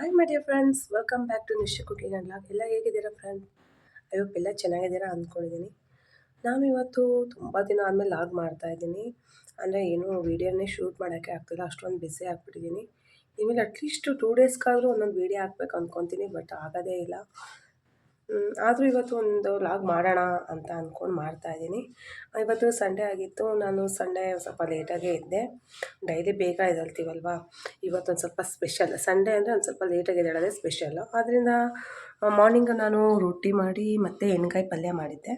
Hi my dear friends welcome back to Nishchaya cooking and vlog ಎಲ್ಲ ಹೇಗಿದ್ದೀರಾ friend ಅಯ್ಯೋ ಎಲ್ಲ ಚೆನ್ನಾಗಿದ್ದೀರಾ ಅಂದ್ಕೊಂಡಿದ್ದೀನಿ. ನಾನು ಇವತ್ತು ತುಂಬ ದಿನ ಆದಮೇಲೆ ಲಾಗ್ ಮಾಡ್ತಾ ಇದ್ದೀನಿ. ಅಂದರೆ ಏನು ವೀಡಿಯೋನೇ ಶೂಟ್ ಮಾಡೋಕ್ಕೆ ಆಗ್ತಿಲ್ಲ, ಅಷ್ಟೊಂದು ಬಿಸಿ ಆಗ್ಬಿಟ್ಟಿದ್ದೀನಿ. ಇಮೇಲೆ ಅಟ್ಲೀಸ್ಟ್ ಟೂ ಡೇಸ್ಗಾದರೂ ಒಂದೊಂದು ವೀಡಿಯೋ ಹಾಕ್ಬೇಕು ಅಂದ್ಕೊತೀನಿ ಬಟ್ ಆಗೋದೇ ಇಲ್ಲ. ಆದರೂ ಇವತ್ತು ಒಂದು ಲಾಗ್ ಮಾಡೋಣ ಅಂತ ಅಂದ್ಕೊಂಡು ಮಾಡ್ತಾಯಿದ್ದೀನಿ ಇವತ್ತು ಸಂಡೇ ಆಗಿತ್ತು, ನಾನು ಸಂಡೇ ಸ್ವಲ್ಪ ಲೇಟಾಗೇ ಇದ್ದೆ. ಡೈಲಿ ಬೇಗ ಎದ್ದೇಳ್ತೀವಲ್ವ? ಇವತ್ತೊಂದು ಸ್ವಲ್ಪ ಸ್ಪೆಷಲ್ ಸಂಡೇ ಅಂದರೆ ಒಂದು ಸ್ವಲ್ಪ ಲೇಟಾಗಿ ಎದ್ದೇಳೋದೇ ಸ್ಪೆಷಲ್ಲು ಆದ್ದರಿಂದ ಮಾರ್ನಿಂಗ್ ನಾನು ರೊಟ್ಟಿ ಮಾಡಿ ಮತ್ತು ಎಣ್ಗಾಯಿ ಪಲ್ಯ ಮಾಡಿದ್ದೆ.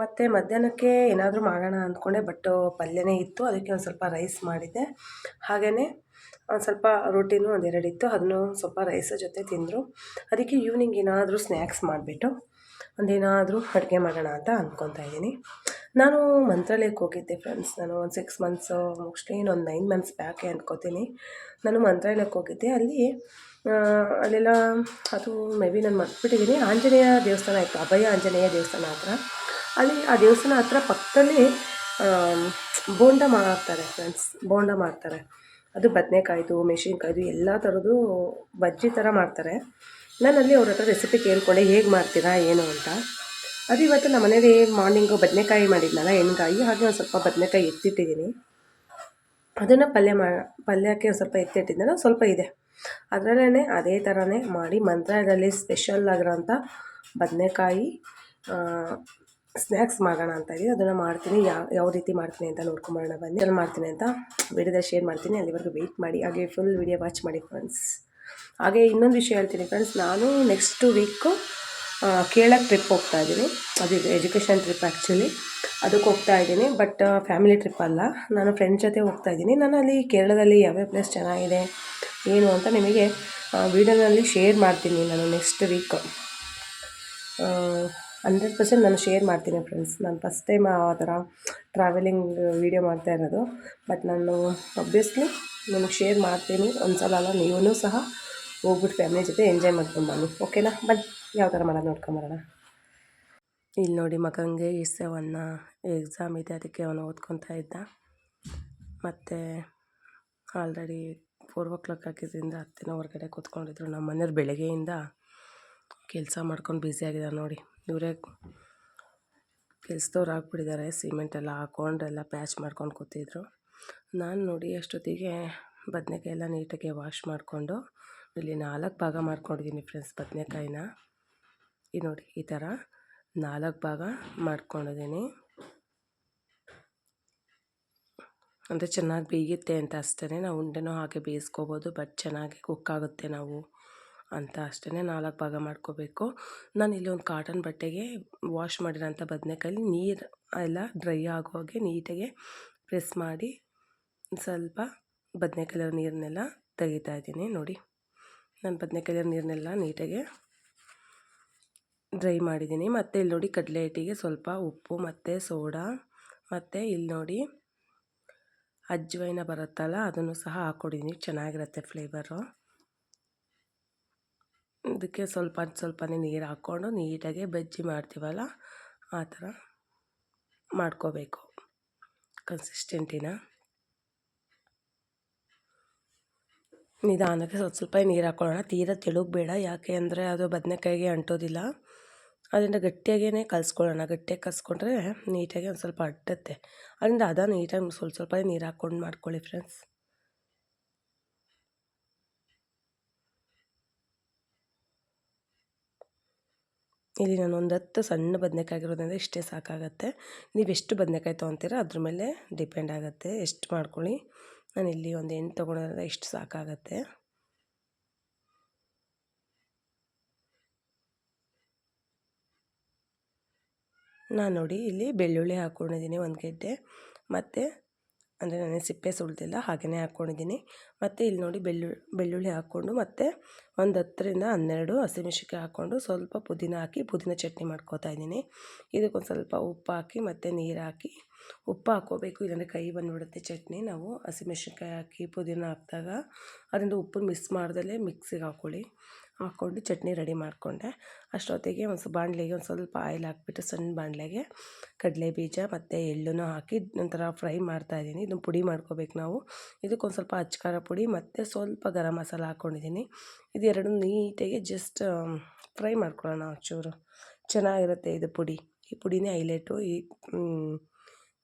ಮತ್ತು ಮಧ್ಯಾಹ್ನಕ್ಕೆ ಏನಾದರೂ ಮಾಡೋಣ ಅಂದ್ಕೊಂಡೆ ಬಟ್ ಪಲ್ಯನೇ ಇತ್ತು. ಅದಕ್ಕೆ ಒಂದು ಸ್ವಲ್ಪ ರೈಸ್ ಮಾಡಿದ್ದೆ. ಹಾಗೆಯೇ ಒಂದು ಸ್ವಲ್ಪ ರೊಟ್ಟಿನೂ ಒಂದೆರಡು ಇತ್ತು ಅದನ್ನು ಸ್ವಲ್ಪ ರೈಸ್ ಜೊತೆ ತಿಂದರು. ಅದಕ್ಕೆ ಈವ್ನಿಂಗ್ ಏನಾದರೂ ಸ್ನ್ಯಾಕ್ಸ್ ಮಾಡಿಬಿಟ್ಟು ಒಂದೇನಾದರೂ ಅಡುಗೆ ಮಾಡೋಣ ಅಂತ ಅಂದ್ಕೊತಾ ಇದ್ದೀನಿ. ನಾನು ಮಂತ್ರಾಲಯಕ್ಕೆ ಹೋಗಿದ್ದೆ ಫ್ರೆಂಡ್ಸ್ ನಾನು ಒಂದು ಸಿಕ್ಸ್ ಮಂತ್ಸು ಮೋಸ್ಟ್ಲಿ ಒಂದು ನೈನ್ ಮಂತ್ಸ್ ಬ್ಯಾಕೆ ಅಂದ್ಕೋತೀನಿ ನಾನು ಮಂತ್ರಾಲಯಕ್ಕೆ ಹೋಗಿದ್ದೆ, ಅಲ್ಲಿ ಅಲ್ಲೆಲ್ಲ ಅದು ಮೇ ಬಿ ನಾನು ಮರ್ತ್ಬಿಟ್ಟಿದ್ದೀನಿ ಆಂಜನೇಯ ದೇವಸ್ಥಾನ ಇತ್ತು, ಅಭಯ ಆಂಜನೇಯ ದೇವಸ್ಥಾನ ಹತ್ರ. ಅಲ್ಲಿ ಆ ದೇವಸ್ಥಾನ ಹತ್ರ ಪಕ್ಕದಲ್ಲಿ ಬೋಂಡ ಮಾಡ್ತಾರೆ ಫ್ರೆಂಡ್ಸ್ ಬೋಂಡ ಮಾಡ್ತಾರೆ. ಅದು ಬದನೆಕಾಯ್ದು, ಮೆಣಸಿನ್ಕಾಯ್ದು ಎಲ್ಲ ಥರದ್ದು ಬಜ್ಜಿ ಥರ ಮಾಡ್ತಾರೆ. ನಾನು ಅಲ್ಲಿ ಅವ್ರ ಹತ್ರ ರೆಸಿಪಿ ಕೇಳ್ಕೊಂಡೆ ಹೇಗೆ ಮಾಡ್ತೀರಾ, ಏನು ಅಂತ. ಅದು ಇವತ್ತು ನಮ್ಮ ಮನೇಲಿ ಮಾರ್ನಿಂಗು ಬದನೆಕಾಯಿ ಮಾಡಿದ್ನಲ್ಲ, ಎಣ್ಗಾಯಿ, ಹಾಗೆ ಒಂದು ಸ್ವಲ್ಪ ಬದನೆಕಾಯಿ ಎತ್ತಿಟ್ಟಿದ್ದೀನಿ. ಅದನ್ನು ಪಲ್ಯ ಮಾ, ಪಲ್ಯಕ್ಕೆ ಒಂದು ಸ್ವಲ್ಪ ಎತ್ತಿಟ್ಟಿದ್ದೆನಲ್ಲ ಸ್ವಲ್ಪ ಇದೆ. ಅದರಲ್ಲೇ ಅದೇ ಥರನೇ ಮಾಡಿ ಮಂತ್ರಾಲಯದಲ್ಲಿ ಸ್ಪೆಷಲ್ ಆಗಿರೋಂಥ ಬದನೆಕಾಯಿ ಸ್ನ್ಯಾಕ್ಸ್ ಮಾಡೋಣ ಅಂತ ಹೇಳಿ ಅದನ್ನು ಮಾಡ್ತೀನಿ. ಯಾವ ಯಾವ ರೀತಿ ಮಾಡ್ತೀನಿ ಅಂತ ನೋಡ್ಕೊಂಬರೋಣ ಬನ್ನಿ. ಅಲ್ಲಿ ಮಾಡ್ತೀನಿ ಅಂತ ವಿಡಿಯೋದಲ್ಲಿ ಶೇರ್ ಮಾಡ್ತೀನಿ. ಅಲ್ಲಿವರೆಗೂ ವೆಯ್ಟ್ ಮಾಡಿ. ಹಾಗೆ ಫುಲ್ ವಿಡಿಯೋ ವಾಚ್ ಮಾಡಿ ಫ್ರೆಂಡ್ಸ್ ಹಾಗೆ ಇನ್ನೊಂದು ವಿಷಯ ಹೇಳ್ತೀನಿ ಫ್ರೆಂಡ್ಸ್ ನಾನು ನೆಕ್ಸ್ಟ್ ವೀಕು ಕೇಳಕ್ಕೆ ಟ್ರಿಪ್ ಹೋಗ್ತಾ ಇದ್ದೀನಿ. ಅದು ಎಜುಕೇಷನ್ ಟ್ರಿಪ್ ಆ್ಯಕ್ಚುಲಿ ಅದಕ್ಕೆ ಹೋಗ್ತಾ ಇದ್ದೀನಿ. ಬಟ್ ಫ್ಯಾಮಿಲಿ ಟ್ರಿಪ್ ಅಲ್ಲ. ನಾನು ಫ್ರೆಂಡ್ಸ್ ಜೊತೆ ಹೋಗ್ತಾ ಇದ್ದೀನಿ. ನಾನು ಅಲ್ಲಿ ಕೇರಳದಲ್ಲಿ ಯಾವ್ಯಾವ ಪ್ಲೇಸ್ ಚೆನ್ನಾಗಿದೆ, ಏನು ಅಂತ ನಿಮಗೆ ವೀಡಿಯೋನಲ್ಲಿ ಶೇರ್ ಮಾಡ್ತೀನಿ ನಾನು ನೆಕ್ಸ್ಟ್ ವೀಕ್ ಹಂಡ್ರೆಡ್ ಪರ್ಸೆಂಟ್ ನಾನು ಶೇರ್ ಮಾಡ್ತೀನಿ ಫ್ರೆಂಡ್ಸ್. ನಾನು ಫಸ್ಟ್ ಟೈಮ್ ಆ ಥರ ಟ್ರಾವೆಲಿಂಗ್ ವೀಡಿಯೋ ಮಾಡ್ತಾ ಇರೋದು. ಬಟ್ ನಾನು ಅಬ್ವಿಯಸ್ಲಿ ನಿಮಗೆ ಶೇರ್ ಮಾಡ್ತೀನಿ. ಒಂದು ಸಲ ಅಲ್ಲ ನೀವೂ ಸಹ ಹೋಗ್ಬಿಟ್ಟು ಫ್ಯಾಮಿಲಿ ಜೊತೆ ಎಂಜಾಯ್ ಮಾಡ್ಕೊಂಡು ಬನ್ನಿ. ಓಕೆನಾ ಬಟ್ ಯಾವ ಥರ ಮಾಡೋದು ನೋಡ್ಕೊಂಬರೋಣ ಇಲ್ಲಿ ನೋಡಿ ಮಗನಿಗೆ ಸೆವನ್ನ ಎಕ್ಸಾಮ್ ಇದೆ. ಅದಕ್ಕೆ ಅವನು ಓದ್ಕೊತಾ ಇದ್ದ. ಮತ್ತು ಆಲ್ರೆಡಿ ಫೋರ್ ಓ ಕ್ಲಾಕ್ ಆಗಿದ್ದರಿಂದ ಹತ್ತಿನ ಹೊರಗಡೆ ಕೂತ್ಕೊಂಡಿದ್ರು. ನಮ್ಮ ಮನೆಯವ್ರು ಬೆಳಗ್ಗೆಯಿಂದ ಕೆಲಸ ಮಾಡ್ಕೊಂಡು ಬ್ಯುಸಿ ಆಗಿದ್ದಾರೆ ನೋಡಿ. ಇವರೇ ಸಿಮೆಂಟ್ ಆಗ್ಬಿಟ್ಟಿದ್ದಾರೆ ಸಿಮೆಂಟೆಲ್ಲ ಹಾಕ್ಕೊಂಡೆಲ್ಲ ಪ್ಯಾಚ್ ಮಾಡ್ಕೊಂಡು ಕೂತಿದ್ರು. ನಾನು ನೋಡಿ ಅಷ್ಟೊತ್ತಿಗೆ ಬದನೆಕಾಯಿ ಎಲ್ಲ ನೀಟಾಗಿ ವಾಶ್ ಮಾಡಿಕೊಂಡು ಇಲ್ಲಿ ನಾಲ್ಕು ಭಾಗ ಮಾಡ್ಕೊಂಡಿದ್ದೀನಿ ಫ್ರೆಂಡ್ಸ್ ಬದನೆಕಾಯಿನ. ಈ ನೋಡಿ, ಈ ಥರ ನಾಲ್ಕು ಭಾಗ ಮಾಡ್ಕೊಂಡಿದ್ದೀನಿ ಅಂದರೆ ಚೆನ್ನಾಗಿ ಬೇಯುತ್ತೆ ಅಂತ ಅಷ್ಟೇ ನಾವು ಉಂಡೆನೂ ಹಾಗೆ ಬೇಯಿಸ್ಕೋಬೋದು ಬಟ್ ಚೆನ್ನಾಗಿ ಕುಕ್ ಆಗುತ್ತೆ ನಾವು. ಅಂತ ಅಷ್ಟೇ ನಾಲ್ಕು ಭಾಗ ಮಾಡ್ಕೋಬೇಕು. ನಾನು ಇಲ್ಲಿ ಒಂದು ಕಾಟನ್ ಬಟ್ಟೆಗೆ ವಾಶ್ ಮಾಡಿರೋಂಥ ಬದನೆಕಾಯಲ್ಲಿ ನೀರು ಎಲ್ಲ ಡ್ರೈ ಆಗೋ ಹಾಗೆ ನೀಟಾಗೆ ಪ್ರೆಸ್ ಮಾಡಿ ಸ್ವಲ್ಪ ಬದನೆಕಾಯಿ ನೀರನ್ನೆಲ್ಲ ತೆಗಿತಾ ಇದ್ದೀನಿ, ನೋಡಿ. ನಾನು ಬದನೆಕಾಯಿ ನೀರನ್ನೆಲ್ಲ ನೀಟಾಗೆ ಡ್ರೈ ಮಾಡಿದ್ದೀನಿ. ಮತ್ತು ಇಲ್ಲಿ ನೋಡಿ ಕಡಲೆ ಹಿಟ್ಟಿಗೆ ಸ್ವಲ್ಪ ಉಪ್ಪು, ಮತ್ತು ಸೋಡಾ, ಮತ್ತು ಇಲ್ಲಿ ನೋಡಿ ಅಜ್ವೈನ ಬರುತ್ತಲ್ಲ, ಅದನ್ನು ಸಹ ಹಾಕ್ಕೊಡಿದ್ದೀನಿ ಚೆನ್ನಾಗಿರುತ್ತೆ ಫ್ಲೇವರು ಇದಕ್ಕೆ ಸ್ವಲ್ಪ ಸ್ವಲ್ಪನೇ ನೀರು ಹಾಕ್ಕೊಂಡು ನೀಟಾಗಿ ಬಜ್ಜಿ ಮಾಡ್ತೀವಲ್ಲ? ಆ ಥರ ಮಾಡ್ಕೋಬೇಕು. ಕನ್ಸಿಸ್ಟೆಂಟಿನ ನಿಧಾನಕ್ಕೆ ಸ್ವಲ್ಪ ಸ್ವಲ್ಪ ನೀರು ಹಾಕ್ಕೊಳ್ಳೋಣ ತೀರ ಬೇಡ ಯಾಕೆ ಅಂದರೆ ಅದು ಬದನೆಕಾಯಿಗೆ ಅಂಟೋದಿಲ್ಲ. ಅದರಿಂದ ಗಟ್ಟಿಯಾಗೇ ಕಲಿಸ್ಕೊಳ್ಳೋಣ. ಗಟ್ಟಿಯಾಗಿ ಕಲಿಸ್ಕೊಂಡ್ರೆ ನೀಟಾಗಿ ಒಂದು ಸ್ವಲ್ಪ ಅಟ್ಟತ್ತೆ. ಅದರಿಂದ ಅದ ನೀಟಾಗಿ ಸ್ವಲ್ಪ ಸ್ವಲ್ಪ ನೀರು ಹಾಕ್ಕೊಂಡು ಮಾಡ್ಕೊಳ್ಳಿ ಫ್ರೆಂಡ್ಸ್ ಇಲ್ಲಿ ನಾನು ಒಂದು ಹತ್ತು ಸಣ್ಣ ಬದನೆಕಾಯಿ ಆಗಿರೋದ್ರಿಂದ ಇಷ್ಟೇ ಸಾಕಾಗತ್ತೆ. ನೀವು ಎಷ್ಟು ಬದನೆಕಾಯಿ ತೊಗೊತೀರೋ ಅದ್ರ ಮೇಲೆ ಡಿಪೆಂಡ್ ಆಗುತ್ತೆ. ಎಷ್ಟು ಮಾಡ್ಕೊಳ್ಳಿ. ನಾನು ಇಲ್ಲಿ ಒಂದು ಎಂಟು ತೊಗೊಳೋದ್ರಿಂದ ಇಷ್ಟು ಸಾಕಾಗತ್ತೆ. ನಾನು ನೋಡಿ, ಇಲ್ಲಿ ಬೆಳ್ಳುಳ್ಳಿ ಹಾಕ್ಕೊಂಡಿದ್ದೀನಿ ಒಂದು ಗೆಡ್ಡೆ. ಮತ್ತು ಅಂದರೆ ನನಗೆ ಸಿಪ್ಪೆ ಸುಳ್ದಿಲ್ಲ ಹಾಗೆಯೇ ಹಾಕ್ಕೊಂಡಿದ್ದೀನಿ. ಮತ್ತು ಇಲ್ಲಿ ನೋಡಿ ಬೆಳ್ಳು ಬೆಳ್ಳುಳ್ಳಿ ಹಾಕ್ಕೊಂಡು ಮತ್ತು ಒಂದು ಹತ್ತರಿಂದ ಹನ್ನೆರಡು ಹಸಿಮೆಣ್ಸಿನ್ಕಾಯಿ ಹಾಕ್ಕೊಂಡು ಸ್ವಲ್ಪ ಪುದೀನ ಹಾಕಿ ಪುದೀನ ಚಟ್ನಿ ಮಾಡ್ಕೋತಾ ಇದ್ದೀನಿ. ಇದಕ್ಕೊಂದು ಸ್ವಲ್ಪ ಉಪ್ಪು ಹಾಕಿ ಮತ್ತು ನೀರು ಹಾಕಿ ಉಪ್ಪು ಹಾಕ್ಕೋಬೇಕು. ಇಲ್ಲಾಂದರೆ ಕೈ ಬಂದುಬಿಡುತ್ತೆ ಚಟ್ನಿ. ನಾವು ಹಸಿಮೆಣ್ಸಿನ್ಕಾಯಿ ಹಾಕಿ ಪುದೀನ ಹಾಕಿದಾಗ ಅದರಿಂದ ಉಪ್ಪನ್ನು ಮಿಕ್ಸ್ ಮಾಡ್ದಲೇ ಮಿಕ್ಸಿಗೆ ಹಾಕ್ಕೊಳ್ಳಿ. ಹಾಕ್ಕೊಂಡು ಚಟ್ನಿ ರೆಡಿ ಮಾಡಿಕೊಂಡೆ. ಅಷ್ಟೊತ್ತಿಗೆ ಒಂದು ಬಾಣಲೆಗೆ ಒಂದು ಸ್ವಲ್ಪ ಆಯಿಲ್ ಹಾಕ್ಬಿಟ್ಟು ಸಣ್ಣ ಬಾಣಲೆಗೆ ಕಡಲೆ ಬೀಜ ಮತ್ತು ಎಳ್ಳನ್ನು ಹಾಕಿ ಒಂಥರ ಫ್ರೈ ಮಾಡ್ತಾಯಿದ್ದೀನಿ ಇದನ್ನು ಪುಡಿ ಮಾಡ್ಕೋಬೇಕು ನಾವು. ಇದಕ್ಕೊಂದು ಸ್ವಲ್ಪ ಅಚ್ಕಾರ ಪುಡಿ ಮತ್ತು ಸ್ವಲ್ಪ ಗರಂ ಮಸಾಲ ಹಾಕ್ಕೊಂಡಿದ್ದೀನಿ ಇದೆರಡು ನೀಟಾಗಿ ಜಸ್ಟ್ ಫ್ರೈ ಮಾಡ್ಕೊಳ್ಳೋಣ ಒಂಚೂರು. ಚೆನ್ನಾಗಿರುತ್ತೆ ಇದು ಪುಡಿ. ಈ ಪುಡಿನೇ ಹೈಲೈಟು ಈ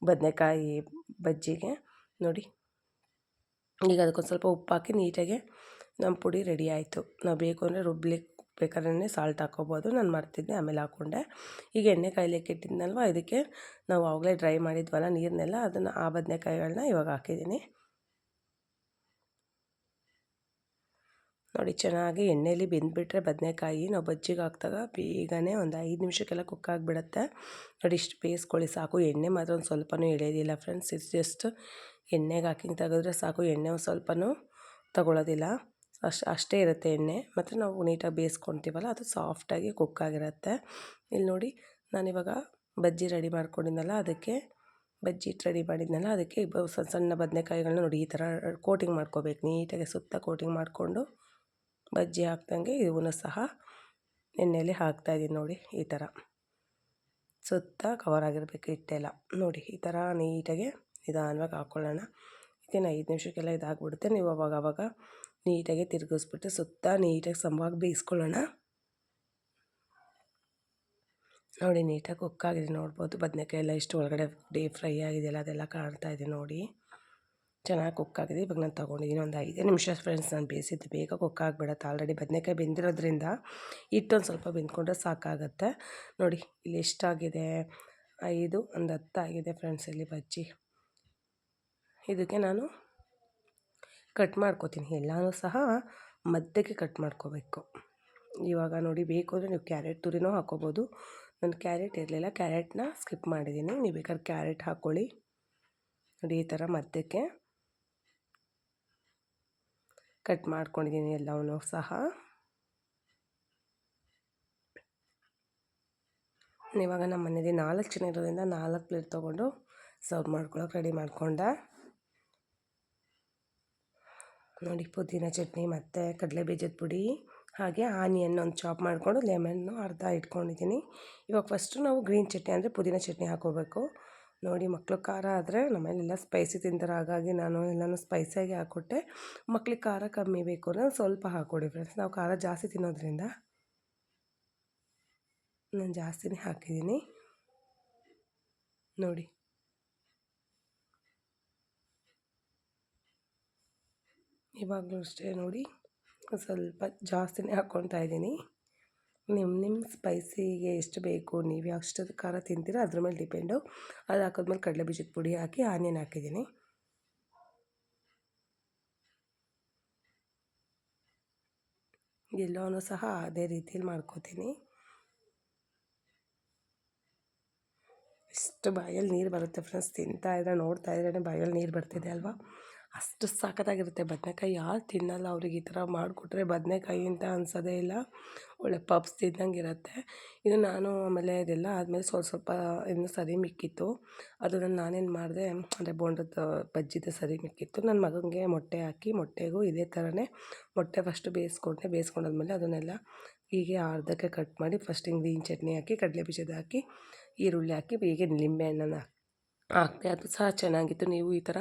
ಬದನೆಕಾಯಿ ಬಜ್ಜಿಗೆ. ನೋಡಿ. ಈಗ ಅದಕ್ಕೊಂದು ಸ್ವಲ್ಪ ಉಪ್ಪು ಹಾಕಿ ನೀಟಾಗಿ ನಮ್ಮ ಪುಡಿ ರೆಡಿ ಆಯಿತು. ನಾವು ಬೇಕು ಅಂದರೆ ರುಬ್ಲಿಕ್ಕೆ ಬೇಕಾದ್ರೆ ಸಾಲ್ಟ್ ಹಾಕೋಬೋದು. ನಾನು ಮರ್ತಿದ್ದೆ, ಆಮೇಲೆ ಹಾಕ್ಕೊಂಡೆ ಈಗ ಎಣ್ಣೆ ಕಾಯ್ಲಿಕ್ಕೆ ಇಟ್ಟಿದ್ನಲ್ವ? ಇದಕ್ಕೆ ನಾವು ಆವಾಗಲೇ ಡ್ರೈ ಮಾಡಿದ್ವಲ್ಲ ನೀರನ್ನೆಲ್ಲ ಅದನ್ನು ಆ ಬದನೆಕಾಯಿಗಳನ್ನ ಇವಾಗ ಹಾಕಿದ್ದೀನಿ. ನೋಡಿ, ಚೆನ್ನಾಗಿ ಎಣ್ಣೆಯಲ್ಲಿ ಬೆಂದುಬಿಟ್ರೆ ಬದನೆಕಾಯಿ ನಾವು ಬಜ್ಜಿಗೆ ಹಾಕಿದಾಗ ಬೇಗನೆ ಒಂದು ಐದು ನಿಮಿಷಕ್ಕೆಲ್ಲ ಕುಕ್ ಆಗಿಬಿಡುತ್ತೆ. ನೋಡಿ, ಇಷ್ಟು ಬೇಯಿಸ್ಕೊಳ್ಳಿ ಸಾಕು. ಎಣ್ಣೆ ಮಾತ್ರ ಒಂದು ಸ್ವಲ್ಪನೂ ಎಳೆಯೋದಿಲ್ಲ ಫ್ರೆಂಡ್ಸ್ ಇಟ್ಸ್ ಜಸ್ಟ್ ಎಣ್ಣೆಗೆ ಹಾಕಿ ತೆಗೆದ್ರೆ ಸಾಕು. ಎಣ್ಣೆ ಒಂದು ಸ್ವಲ್ಪನೂ ತಗೊಳ್ಳೋದಿಲ್ಲ ಅಷ್ಟು ಅಷ್ಟೇ ಇರುತ್ತೆ ಎಣ್ಣೆ. ಮತ್ತು ನಾವು ನೀಟಾಗಿ ಬೇಯಿಸ್ಕೊತೀವಲ್ಲ, ಅದು ಸಾಫ್ಟಾಗಿ ಕುಕ್ ಆಗಿರುತ್ತೆ. ಇಲ್ಲಿ ನೋಡಿ, ನಾನಿವಾಗ ಬಜ್ಜಿ ರೆಡಿ ಮಾಡ್ಕೊಂಡಿದ್ನಲ್ಲ, ಅದಕ್ಕೆ ಬಜ್ಜಿ ಹಿಟ್ಟು ರೆಡಿ ಮಾಡಿದ್ನಲ್ಲ, ಅದಕ್ಕೆ ಸಣ್ಣ ಸಣ್ಣ ಬದನೆಕಾಯಿಗಳನ್ನ ನೋಡಿ ಈ ಥರ ಕೋಟಿಂಗ್ ಮಾಡ್ಕೋಬೇಕು. ನೀಟಾಗಿ ಸುತ್ತ ಕೋಟಿಂಗ್ ಮಾಡಿಕೊಂಡು ಬಜ್ಜಿ ಹಾಕ್ದಂಗೆ ಇವನು ಸಹ ಎಣ್ಣೆಯಲ್ಲಿ ಹಾಕ್ತಾಯಿದ್ದೀನಿ ನೋಡಿ ಈ ಥರ. ಸುತ್ತ ಕವರ್ ಆಗಿರಬೇಕು ಹಿಟ್ಟೆಲ್ಲ. ನೋಡಿ, ಈ ಥರ ನೀಟಾಗಿ ನಿಧಾನವಾಗಿ ಹಾಕ್ಕೊಳ್ಳೋಣ ಇದನ್ನು ಐದು ನಿಮಿಷಕ್ಕೆಲ್ಲ ಇದಾಗ್ಬಿಡುತ್ತೆ. ನೀವು ಅವಾಗ ಅವಾಗ ನೀಟಾಗಿ ತಿರುಗಿಸ್ಬಿಟ್ಟು ಸುತ್ತ ನೀಟಾಗಿ ಸಮವಾಗಿ ಬೇಯಿಸ್ಕೊಳ್ಳೋಣ. ನೋಡಿ, ನೀಟಾಗಿ ಕುಕ್ಕಾಗಿದೆ ನೋಡ್ಬೋದು. ಬದನೆಕಾಯಿ ಎಲ್ಲ ಇಷ್ಟು ಒಳಗಡೆ ಡೀಪ್ ಫ್ರೈ ಆಗಿದೆಯಲ್ಲ, ಅದೆಲ್ಲ ಕಾಣ್ತಾ ಇದೆ ನೋಡಿ. ಚೆನ್ನಾಗಿ ಕುಕ್ಕಾಗಿದೆ ಇವಾಗ ನಾನು ತೊಗೊಂಡಿದ್ದೀನಿ ಒಂದು ಐದೇ ನಿಮಿಷ ಫ್ರೆಂಡ್ಸ್ ನಾನು ಬೇಯಿಸಿದ್ದು ಬೇಗ ಕುಕ್ಕಾಗ್ಬಿಡತ್ತೆ ಆಲ್ರೆಡಿ ಬದನೆಕಾಯಿ ಬೆಂದಿರೋದ್ರಿಂದ ಹಿಟ್ಟೊಂದು ಸ್ವಲ್ಪ ಬೆಂದ್ಕೊಂಡ್ರೆ ಸಾಕಾಗುತ್ತೆ. ನೋಡಿ, ಇಲ್ಲಿ ಎಷ್ಟಾಗಿದೆ? ಐದು, ಒಂದು ಹತ್ತಾಗಿದೆ ಫ್ರೆಂಡ್ಸ್ ಇಲ್ಲಿ ಬಜ್ಜಿ. ಇದಕ್ಕೆ ನಾನು ಕಟ್ ಮಾಡ್ಕೋತೀನಿ. ಎಲ್ಲನೂ ಸಹ ಮಧ್ಯಕ್ಕೆ ಕಟ್ ಮಾಡ್ಕೋಬೇಕು. ಇವಾಗ ನೋಡಿ ಬೇಕು ಅಂದರೆ ನೀವು ಕ್ಯಾರೆಟ್ ತುರಿನೂ ಹಾಕೋಬೋದು. ನಾನು ಕ್ಯಾರೆಟ್ ಇರಲಿಲ್ಲ, ಕ್ಯಾರೆಟ್ನ ಸ್ಕಿಪ್ ಮಾಡಿದ್ದೀನಿ. ನೀವು ಬೇಕಾದ್ರೆ ಕ್ಯಾರೆಟ್ ಹಾಕ್ಕೊಳ್ಳಿ ನೋಡಿ ಈ ಥರ ಮಧ್ಯಕ್ಕೆ ಕಟ್ ಮಾಡ್ಕೊಂಡಿದ್ದೀನಿ ಎಲ್ಲವನ್ನೂ ಸಹ. ಇವಾಗ ನಮ್ಮ ಮನೇಲಿ ನಾಲ್ಕು ಜನ ಇರೋದ್ರಿಂದ ನಾಲ್ಕು ಪ್ಲೇಟ್ ತೊಗೊಂಡು ಸರ್ವ್ ಮಾಡ್ಕೊಳಕ್ಕೆ ರೆಡಿ ಮಾಡ್ಕೊಂಡೆ. ನೋಡಿ, ಪುದೀನ ಚಟ್ನಿ ಮತ್ತು ಕಡಲೆ ಬೀಜದ ಪುಡಿ, ಹಾಗೆ ಆನಿಯನ್ ಒಂದು ಚಾಪ್ ಮಾಡಿಕೊಂಡು ಲೆಮನ್ನು ಅರ್ಧ ಇಟ್ಕೊಂಡಿದ್ದೀನಿ. ಇವಾಗ ಫಸ್ಟು ನಾವು ಗ್ರೀನ್ ಚಟ್ನಿ ಅಂದರೆ ಪುದೀನ ಚಟ್ನಿ ಹಾಕೋಬೇಕು. ನೋಡಿ ಮಕ್ಕಳು ಖಾರ ಆದರೆ ನಮ್ಮಲ್ಲೆಲ್ಲ ಸ್ಪೈಸಿ ತಿಂತಾರೆ. ಹಾಗಾಗಿ ನಾನು ಎಲ್ಲನೂ ಸ್ಪೈಸಿಯಾಗಿ ಹಾಕ್ಕೊಟ್ಟೆ. ಮಕ್ಳಿಗೆ ಖಾರ ಕಮ್ಮಿ ಬೇಕು ಅಂದರೆ ಸ್ವಲ್ಪ ಹಾಕ್ಕೊಡಿ ಫ್ರೆಂಡ್ಸ್ ನಾವು ಖಾರ ಜಾಸ್ತಿ ತಿನ್ನೋದ್ರಿಂದ ನಾನು ಜಾಸ್ತಿನೇ ಹಾಕಿದ್ದೀನಿ. ನೋಡಿ ಇವಾಗಲೂ ಅಷ್ಟೇ ನೋಡಿ, ಸ್ವಲ್ಪ ಜಾಸ್ತಿನೇ ಹಾಕ್ಕೊತಾ ಇದ್ದೀನಿ. ನಿಮ್ಮ ನಿಮ್ಮ ಸ್ಪೈಸಿಗೆ ಎಷ್ಟು ಬೇಕು, ನೀವು ಎಷ್ಟು ಖಾರ ತಿಂತೀರೋ, ಅದ್ರ ಮೇಲೆ ಡಿಪೆಂಡು ಅದು ಹಾಕಿದ್ಮೇಲೆ ಕಡಲೆ ಬೀಜದ ಪುಡಿ ಹಾಕಿ ಆನಿಯನ್ ಹಾಕಿದ್ದೀನಿ. ಎಲ್ಲವೂ ಸಹ ಅದೇ ರೀತಿಯಲ್ಲಿ ಮಾಡ್ಕೋತೀನಿ. ಇಷ್ಟು ಬಾಯಲ್ಲಿ ನೀರು ಬರುತ್ತೆ ಫ್ರೆಂಡ್ಸ್ ತಿಂತಾ ಇದ್ರೆ, ನೋಡ್ತಾ ಇದ್ರೆ ಬಾಯಲ್ಲಿ ನೀರು ಬರ್ತಿದೆ ಅಲ್ವಾ? ಅಷ್ಟು ಸಖತ್ತಾಗಿರುತ್ತೆ ಬದನೆಕಾಯಿ ಯಾರು ತಿನ್ನಲ್ಲ ಅವ್ರಿಗೆ ಈ ಥರ ಮಾಡಿಕೊಟ್ರೆ ಬದನೆಕಾಯಿ ಅಂತ ಅನ್ಸೋದೇ ಇಲ್ಲ. ಒಳ್ಳೆ ಪಪ್ಸ್ ತಿಂದಂಗೆ ಇರುತ್ತೆ. ಇದು ನಾನು ಆಮೇಲೆ ಇದೆಲ್ಲ ಆದಮೇಲೆ ಸ್ವಲ್ಪ ಸ್ವಲ್ಪ ಇನ್ನು ಸರಿ ಮಿಕ್ಕಿತ್ತು. ಅದನ್ನು ನಾನೇನು ಮಾಡಿದೆ, ಅಂದರೆ ಬೋಂಡದ ಬಜ್ಜಿದ ಸರಿ ಮಿಕ್ಕಿತ್ತು. ನನ್ನ ಮಗನಿಗೆ ಮೊಟ್ಟೆ ಹಾಕಿ, ಮೊಟ್ಟೆಗೂ ಇದೇ ಥರನೇ ಮೊಟ್ಟೆ ಫಸ್ಟು ಬೇಯಿಸ್ಕೊಂಡೆ. ಬೇಯಿಸ್ಕೊಂಡಾದ್ಮೇಲೆ ಅದನ್ನೆಲ್ಲ ಹೀಗೆ ಅರ್ಧಕ್ಕೆ ಕಟ್ ಮಾಡಿ ಫಸ್ಟ್ ಗ್ರೀನ್ ಚಟ್ನಿ ಹಾಕಿ ಕಡಲೆ ಬೀಜದ ಹಾಕಿ, ಈರುಳ್ಳಿ ಹಾಕಿ, ಹೀಗೆ ಹಣ್ಣನ್ನು ಹಾಕಿದೆ ಅದು ಸಹ ಚೆನ್ನಾಗಿತ್ತು. ನೀವು ಈ ಥರ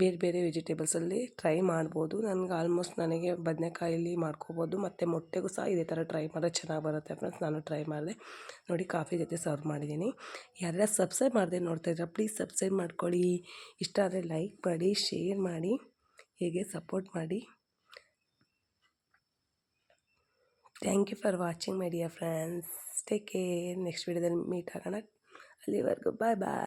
ಬೇರೆ ಬೇರೆ ವೆಜಿಟೇಬಲ್ಸಲ್ಲಿ ಟ್ರೈ ಮಾಡ್ಬೋದು. ನನಗೆ ಆಲ್ಮೋಸ್ಟ್ ನನಗೆ ಬದನೆಕಾಯಲ್ಲಿ ಮಾಡ್ಕೋಬೋದು. ಮತ್ತು ಮೊಟ್ಟೆಗೂ ಸಹ ಇದೇ ಥರ ಟ್ರೈ ಮಾಡಿದ್ರೆ ಚೆನ್ನಾಗಿ ಬರುತ್ತೆ ಫ್ರೆಂಡ್ಸ್. ನಾನು ಟ್ರೈ ಮಾಡಿದೆ. ನೋಡಿ, ಕಾಫಿ ಜೊತೆ ಸರ್ವ್ ಮಾಡಿದ್ದೀನಿ. ಯಾರ್ಯಾರು ಸಬ್ಸ್ಕ್ರೈಬ್ ಮಾಡಿದೆ ನೋಡ್ತಾಯಿದ್ರೆ ಪ್ಲೀಸ್ ಸಬ್ಸ್ಕ್ರೈಬ್ ಮಾಡ್ಕೊಳ್ಳಿ. ಇಷ್ಟ ಆದರೆ ಲೈಕ್ ಮಾಡಿ, ಶೇರ್ ಮಾಡಿ, ಹೇಗೆ ಸಪೋರ್ಟ್ ಮಾಡಿ. Thank you for watching my dear friends. Take care. Next ವೀಡಿಯೋದಲ್ಲಿ ಮೀಟ್ ಆಗೋಣ. ಅಲ್ಲಿವರೆಗೂ ಬಾಯ್ ಬಾಯ್.